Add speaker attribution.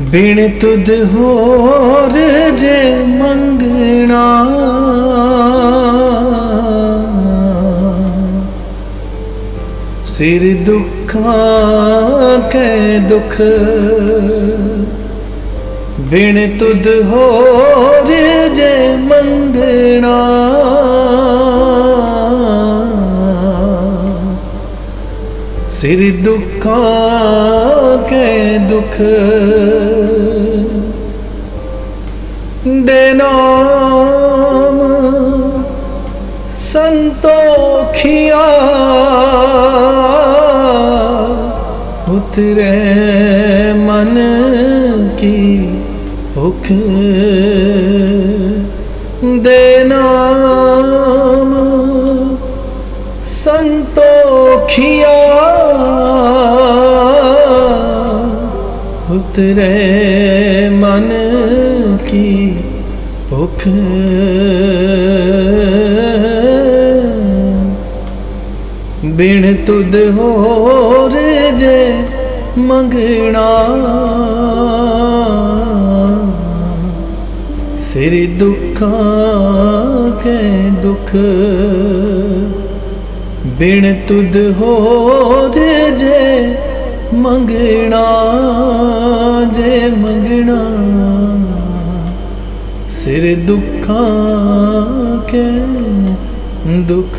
Speaker 1: ਬਿਨ ਤੁਧ ਹੋਰ ਜੇ ਮੰਗਣਾ। ਸਿਰ ਦੁੱਖਾਂ ਕੇ ਦੁੱਖ ਬਿਨ ਤੁਧ ਹੋਰ ਜੇ ਸਿਰ ਦੁੱਖਾਂ ਕੈ ਦੁਖ। ਦੇ ਨਾਮ ਸੰਤੋਖਿਆ ਉਤਰੇ ਮਨ ਕੀ ਭੁੱਖ। ਦੇ ਨਾਮ ਸੰਤੋਖਿਆ ਉਤਰੇ ਮਨ ਕੀ ਭੁਖ। ਬਿਨ ਤੁਧ ਹੋਰ ਜੇ ਮੰਗਣਾ। ਸਿਰ ਦੁੱਖਾਂ ਕੇ ਦੁੱਖ। ਬਿਨ ਤੁਧ ਹੋਰ ਜੇ ਮੰਗਣਾ। ਜੇ ਮੰਗਣਾ ਸਿਰ ਦੁੱਖਾਂ ਕੇ ਦੁੱਖ।